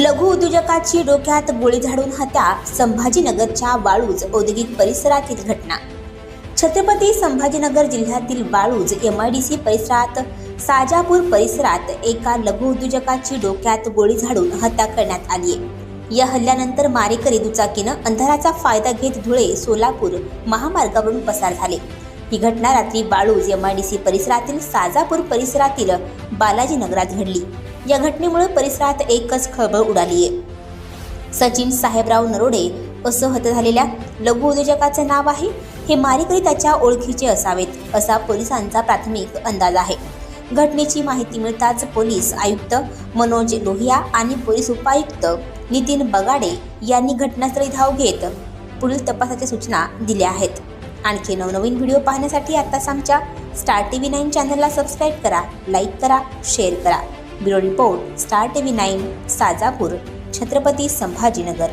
लघु उद्योजकाची डोक्यात गोळी झाडून हत्या संभाजीनगरच्या वाळूज औद्योगिक परिसरातील घटना. छत्रपती संभाजीनगर जिल्ह्यातील वाळूज एमआयडीसी परिसरात साजापूर परिसरात एका लघु उद्योजकाची डोक्यात गोळी झाडून हत्या करण्यात आली आहे या हल्ल्यानंतर मारेकरी दुचाकीनं अंधाराचा फायदा घेत धुळे सोलापूर महामार्गावरून पसार झाले. ही घटना रात्री बाळूज एमआयडीसी परिसरातील साजापूर परिसरातील बालाजी नगरात घडली. या घटनेमुळे परिसरात एकच खळबळ उडाली आहे सचिन साहेबराव नरोडे असं हत झालेल्या लघु उद्योजकाचे नाव आहे हे मारेकरी त्याच्या ओळखीचे असावेत असा पोलिसांचा प्राथमिक अंदाज आहे. घटनेची माहिती मिळताच पोलीस आयुक्त मनोज लोहिया आणि पोलीस उपायुक्त नितीन बगाडे यांनी घटनास्थळी धाव घेत पुढील तपासाच्या सूचना दिल्या आहेत. आणखी नवनवीन व्हिडिओ पाहण्यासाठी आत्ताच आमच्या स्टार टी व्ही नाईन चॅनलला सबस्क्राईब करा लाईक करा शेअर करा. Bureau report star T V nine Sajapur Chhatrapati Sambhajinagar.